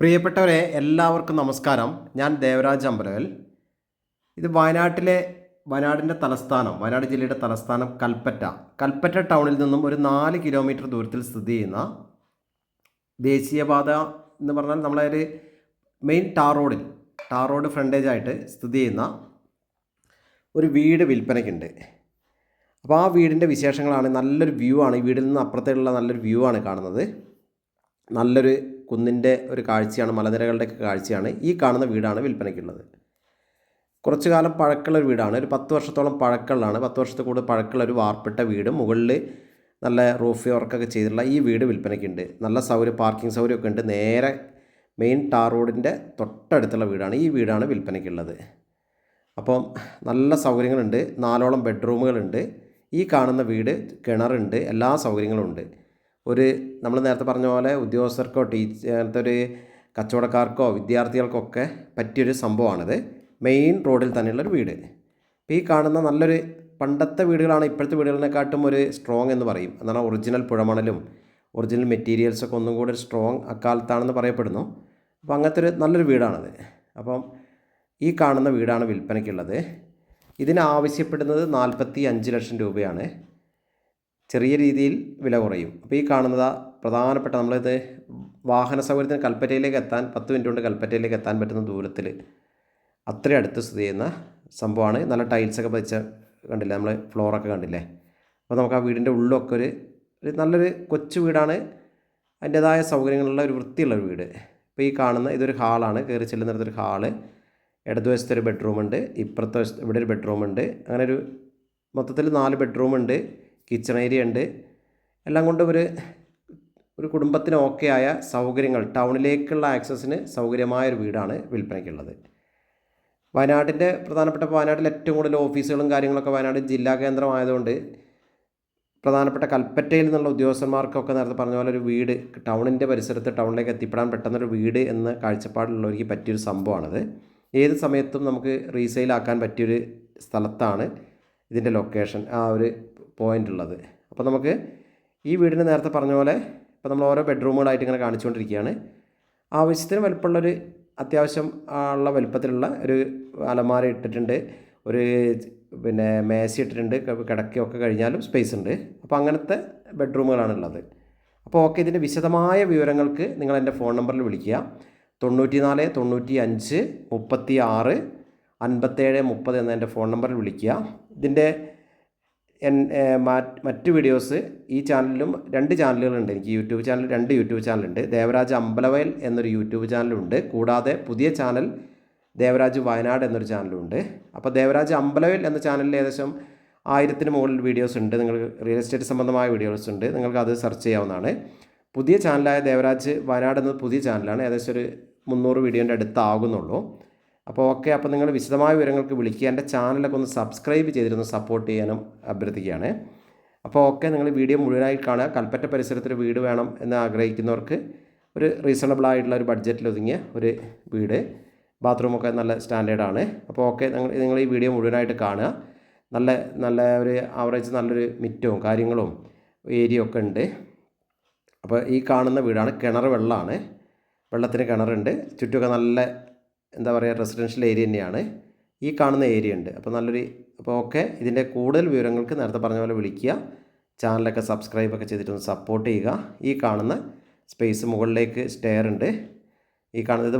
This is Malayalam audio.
പ്രിയപ്പെട്ടവരെ എല്ലാവർക്കും നമസ്കാരം. ഞാൻ ദേവരാജ് അമ്പലവൽ ഇത് വയനാട്ടിലെ വയനാടിന്റെ തലസ്ഥാനം വയനാട് ജില്ലയുടെ തലസ്ഥാനം കൽപ്പറ്റ. കൽപ്പറ്റ ടൗണിൽ നിന്നും ഒരു നാല് കിലോമീറ്റർ ദൂരത്തിൽ സ്ഥിതി ചെയ്യുന്ന ദേശീയപാത എന്ന് പറഞ്ഞാൽ നമ്മളെ ഒരു മെയിൻ ടാർ റോഡിൽ ടാർ റോഡ് ഫ്രണ്ടേജായിട്ട് സ്ഥിതി ചെയ്യുന്ന ഒരു വീട് വിൽപ്പനയ്ക്കുണ്ട്. അപ്പോൾ ആ വീടിന്റെ വിശേഷങ്ങളാണ്. നല്ലൊരു വ്യൂ ആണ്. ഈ വീടിൽ നിന്ന് അപ്പുറത്തേക്കുള്ള നല്ലൊരു വ്യൂ ആണ് കാണുന്നത്. നല്ലൊരു കുന്നിന്റെ ഒരു കാഴ്ചയാണ് മലനിരകളുടെയൊക്കെ കാഴ്ചയാണ് ഈ കാണുന്ന വീടാണ് വിൽപ്പനയ്ക്കുള്ളത്. കുറച്ചു കാലം പഴക്കമുള്ള വീടാണ്. ഒരു പത്ത് വർഷത്തോളം പഴക്കമുള്ളതാണ്. പത്ത് വർഷത്തിൽ കൂടുതൽ പഴക്കമുള്ള ഒരു വാർപ്പിട്ട വീട്. മുകളിൽ നല്ല റൂഫ് വർക്കൊക്കെ ചെയ്തിട്ടുള്ള ഈ വീട് വിൽപ്പനയ്ക്കുണ്ട്. നല്ല സൗകര്യം പാർക്കിംഗ് സൗകര്യമൊക്കെ ഉണ്ട്. നേരെ മെയിൻ ടാർ റോഡിന്റെ തൊട്ടടുത്തുള്ള വീടാണ് ഈ വീടാണ് വിൽപ്പനയ്ക്കുള്ളത്. അപ്പം നല്ല സൗകര്യങ്ങളുണ്ട്. നാലോളം ബെഡ്റൂമുകളുണ്ട്. ഈ കാണുന്ന വീട് കിണറുണ്ട്. എല്ലാ സൗകര്യങ്ങളും ഉണ്ട്. ഒരു നമ്മൾ നേരത്തെ പറഞ്ഞ പോലെ ഉദ്യോഗസ്ഥർക്കോ ടീച്ചർ അങ്ങനത്തെ ഒരു കച്ചവടക്കാർക്കോ വിദ്യാർത്ഥികൾക്കൊക്കെ പറ്റിയൊരു സംഭവമാണിത്. മെയിൻ റോഡിൽ തന്നെയുള്ളൊരു വീട്. ഇപ്പോൾ ഈ കാണുന്ന നല്ലൊരു പണ്ടത്തെ വീടുകളാണ് ഇപ്പോഴത്തെ വീടുകളിനെക്കാട്ടും ഒരു സ്ട്രോങ് എന്ന് പറയും. എന്നാൽ ഒറിജിനൽ പുഴമണലും ഒറിജിനൽ മെറ്റീരിയൽസൊക്കെ ഒന്നും കൂടി ഒരു സ്ട്രോങ് അക്കാലത്താണെന്ന് പറയപ്പെടുന്നു. അപ്പോൾ അങ്ങനത്തെ ഒരു നല്ലൊരു വീടാണത്. അപ്പം ഈ കാണുന്ന വീടാണ് വിൽപ്പനയ്ക്കുള്ളത്. ഇതിന് ആവശ്യപ്പെടുന്നത് നാൽപ്പത്തി അഞ്ച് ലക്ഷം രൂപയാണ്. ചെറിയ രീതിയിൽ വില കുറയും. അപ്പോൾ ഈ കാണുന്നത് പ്രധാനപ്പെട്ട നമ്മളിത് വാഹന സൗകര്യത്തിന് കൽപ്പറ്റയിലേക്ക് എത്താൻ പത്ത് മിനിറ്റ് കൊണ്ട് കൽപ്പറ്റയിലേക്ക് എത്താൻ പറ്റുന്ന ദൂരത്തിൽ അത്ര അടുത്ത് സ്ഥിതി ചെയ്യുന്ന സംഭവമാണ്. നല്ല ടൈൽസൊക്കെ പതിച്ച കണ്ടില്ലേ? നമ്മൾ ഫ്ലോറൊക്കെ കണ്ടില്ലേ? അപ്പോൾ നമുക്ക് ആ വീടിന്റെ ഉള്ളിലൊക്കെ ഒരു ഒരു നല്ലൊരു കൊച്ചു വീടാണ്. അതിന്റേതായ സൗകര്യങ്ങളുള്ള ഒരു വൃത്തിയുള്ള ഒരു വീട്. ഇപ്പോൾ ഈ കാണുന്ന ഇതൊരു ഹാളാണ് കയറി ചെല്ലുന്നിടത്തൊരു ഹാൾ ഇടതുവശത്തൊരു ബെഡ്റൂമുണ്ട് ഇപ്പുറത്തെ വശത്ത് ഇവിടെ ഒരു ബെഡ്റൂമുണ്ട് അങ്ങനെ ഒരു മൊത്തത്തിൽ നാല് ബെഡ്റൂമുണ്ട് കിച്ചൺ ഏരിയ ഉണ്ട്. എല്ലാം കൊണ്ടും ഒരു ഒരു കുടുംബത്തിന് ഓക്കെ ആയ സൗകര്യങ്ങൾ ടൗണിലേക്കുള്ള ആക്സസിന് സൗകര്യമായ ഒരു വീടാണ് വിൽപ്പനയ്ക്കുള്ളത്. വയനാട്ടിന്റെ പ്രധാനപ്പെട്ട വയനാട്ടിൽ ഏറ്റവും കൂടുതൽ ഓഫീസുകളും കാര്യങ്ങളൊക്കെ വയനാട് ജില്ലാ കേന്ദ്രമായതുകൊണ്ട് പ്രധാനപ്പെട്ട കൽപ്പറ്റയിൽ നിന്നുള്ള ഉദ്യോഗസ്ഥന്മാർക്കൊക്കെ നേരത്തെ പറഞ്ഞ പോലെ ഒരു വീട് ടൗണിന്റെ പരിസരത്ത് ടൗണിലേക്ക് എത്തിപ്പെടാൻ പെട്ടെന്നൊരു വീട് എന്ന കാഴ്ചപ്പാടുള്ളവർക്ക് പറ്റിയൊരു സംഭവമാണത്. ഏത് സമയത്തും നമുക്ക് റീസെയിലാക്കാൻ പറ്റിയൊരു സ്ഥലത്താണ് ഇതിന്റെ ലൊക്കേഷൻ ആ ഒരു പോയിന്റ് ഉള്ളത് അപ്പോൾ നമുക്ക് ഈ വീടിന് നേരത്തെ പറഞ്ഞ പോലെ ഇപ്പോൾ നമ്മൾ ഓരോ ബെഡ്റൂമുകളായിട്ട് ഇങ്ങനെ കാണിച്ചുകൊണ്ടിരിക്കുകയാണ്. ആവശ്യത്തിന് വലുപ്പമുള്ളൊരു അത്യാവശ്യം ഉള്ള വലുപ്പത്തിലുള്ള ഒരു അലമാര ഇട്ടിട്ടുണ്ട്. ഒരു പിന്നെ മേശ ഇട്ടിട്ടുണ്ട്. കിടക്കുകയൊക്കെ കഴിഞ്ഞാലും സ്പേസ് ഉണ്ട്. അപ്പോൾ അങ്ങനത്തെ ബെഡ്റൂമുകളാണ് ഉള്ളത് അപ്പോൾ ഓക്കെ ഇതിന്റെ വിശദമായ വിവരങ്ങൾക്ക് നിങ്ങൾ എന്റെ ഫോൺ നമ്പറിൽ വിളിക്കുക. തൊണ്ണൂറ്റി നാല് തൊണ്ണൂറ്റി അഞ്ച് മുപ്പത്തി ആറ് അൻപത്തേഴ് മുപ്പത് എന്ന എന്റെ ഫോൺ നമ്പറിൽ വിളിക്കുക. ഇതിന്റെ മറ്റ് വീഡിയോസ് ഈ ചാനലിലും രണ്ട് ചാനലുകളുണ്ട്. എനിക്ക് യൂട്യൂബ് ചാനൽ രണ്ട് യൂട്യൂബ് ചാനലുണ്ട്. ദേവരാജ് അമ്പലവയൽ എന്നൊരു യൂട്യൂബ് ചാനലുണ്ട്. കൂടാതെ പുതിയ ചാനൽ ദേവരാജ് വയനാട് എന്നൊരു ചാനലുണ്ട്. അപ്പോൾ ദേവരാജ് അമ്പലവയൽ എന്ന ചാനലിൽ ഏകദേശം ആയിരത്തിന് മുകളിൽ വീഡിയോസ് ഉണ്ട്. നിങ്ങൾക്ക് റിയൽ എസ്റ്റേറ്റ് സംബന്ധമായ വീഡിയോസ് ഉണ്ട്. നിങ്ങൾക്ക് അത് സെർച്ച് ചെയ്യാവുന്നതാണ്. പുതിയ ചാനലായ ദേവരാജ് വയനാട് എന്നത് പുതിയ ചാനലാണ്. ഏകദേശം ഒരു മുന്നൂറ് വീഡിയോന്റെ അടുത്താകുന്നുള്ളൂ. അപ്പോൾ ഓക്കെ അപ്പോൾ നിങ്ങൾ വിശദമായ വിവരങ്ങൾക്ക് വിളിക്കുക. എന്റെ ചാനലൊക്കെ ഒന്ന് സബ്സ്ക്രൈബ് ചെയ്തിരുന്നു സപ്പോർട്ട് ചെയ്യാനും അഭ്യർത്ഥിക്കുകയാണ്. അപ്പോൾ ഓക്കെ നിങ്ങൾ വീഡിയോ മുഴുവനായി കാണുക. കൽപ്പറ്റ പരിസരത്തൊരു വീട് വേണം എന്ന് ആഗ്രഹിക്കുന്നവർക്ക് ഒരു റീസണബിൾ ആയിട്ടുള്ള ഒരു ബഡ്ജറ്റിൽ ഒതുങ്ങിയ ഒരു വീട്. ബാത്റൂമൊക്കെ നല്ല സ്റ്റാൻഡേർഡാണ് അപ്പോൾ ഓക്കെ നിങ്ങൾ നിങ്ങൾ ഈ വീഡിയോ മുഴുവനായിട്ട് കാണുക. നല്ല നല്ല ഒരു ആവറേജ് നല്ലൊരു മിറ്റവും കാര്യങ്ങളും ഏരിയ ഒക്കെ ഉണ്ട്. അപ്പോൾ ഈ കാണുന്ന വീടാണ് കിണർ വെള്ളമാണ്. വെള്ളത്തിന് കിണറുണ്ട്. ചുറ്റുമൊക്കെ നല്ല എന്താ പറയുക റെസിഡൻഷ്യൽ ഏരിയ തന്നെയാണ്. ഈ കാണുന്ന ഏരിയ ഉണ്ട്. അപ്പോൾ നല്ലൊരു അപ്പോൾ ഓക്കെ ഇതിന്റെ കൂടുതൽ വിവരങ്ങൾക്ക് നേരത്തെ പറഞ്ഞ പോലെ വിളിക്കുക. ചാനലൊക്കെ സബ്സ്ക്രൈബ് ഒക്കെ ചെയ്തിട്ടൊന്ന് സപ്പോർട്ട് ചെയ്യുക. ഈ കാണുന്ന സ്പേസ് മുകളിലേക്ക് സ്റ്റെയർ ഉണ്ട്. ഈ കാണുന്നത്